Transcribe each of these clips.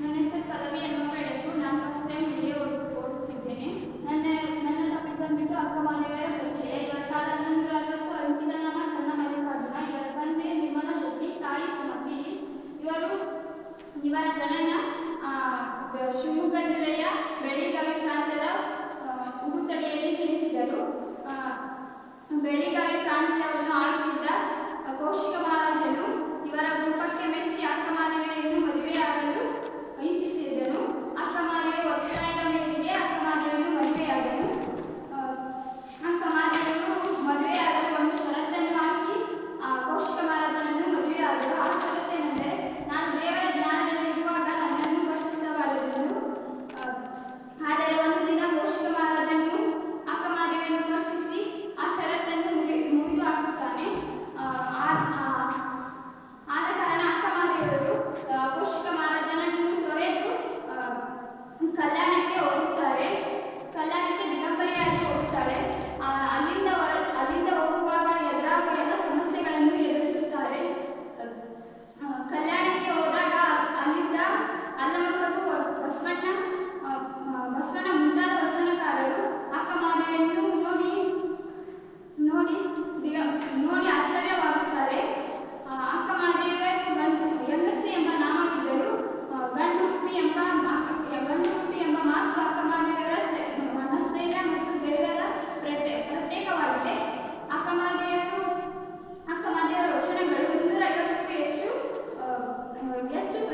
ನನ್ನ ಹೆಸರು ಪಲ್ಲವಿ ಅನ್ನೋ ಬೆಳಕು ನಾನು ಫಸ್ಟ್ ಟೈಮ್ ಇಲ್ಲೇ ಓದುತ್ತಿದ್ದೇನೆ ನನ್ನ ನನ್ನ ಟಾಪಿಕ್ ಬಂದ್ಬಿಟ್ಟು ಅಕ್ಕ ಮಾದೇವಿಯರ ಪರಿಚಯ ಇವರ ತಾತ ನಂತರ ಇವತ್ತು ಅಂಕಿತ ನಾಮ ಚನ್ನ ಮಲ್ಲಿಕಾರ್ಜುನ ಇವರ ತಂದೆ ನಿರ್ಮಲ ಶೆಟ್ಟಿ, ತಾಯಿ ಸುಮತಿ. ಇವರು, ಇವರ ಜನನ ಶಿವಮೊಗ್ಗ ಜಿಲ್ಲೆಯ ಬೆಳಿಗಾವಿ ಪ್ರಾಂತ್ಯದ ಉಡುತಡಿಯಲ್ಲಿ ಜನಿಸಿದರು. ಬೆಳಿಗಾವಿ ಪ್ರಾಂತ್ಯವನ್ನು ಆಳುತ್ತಿದ್ದ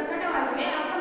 ಪ್ರಕಟವಾಗಿವೆ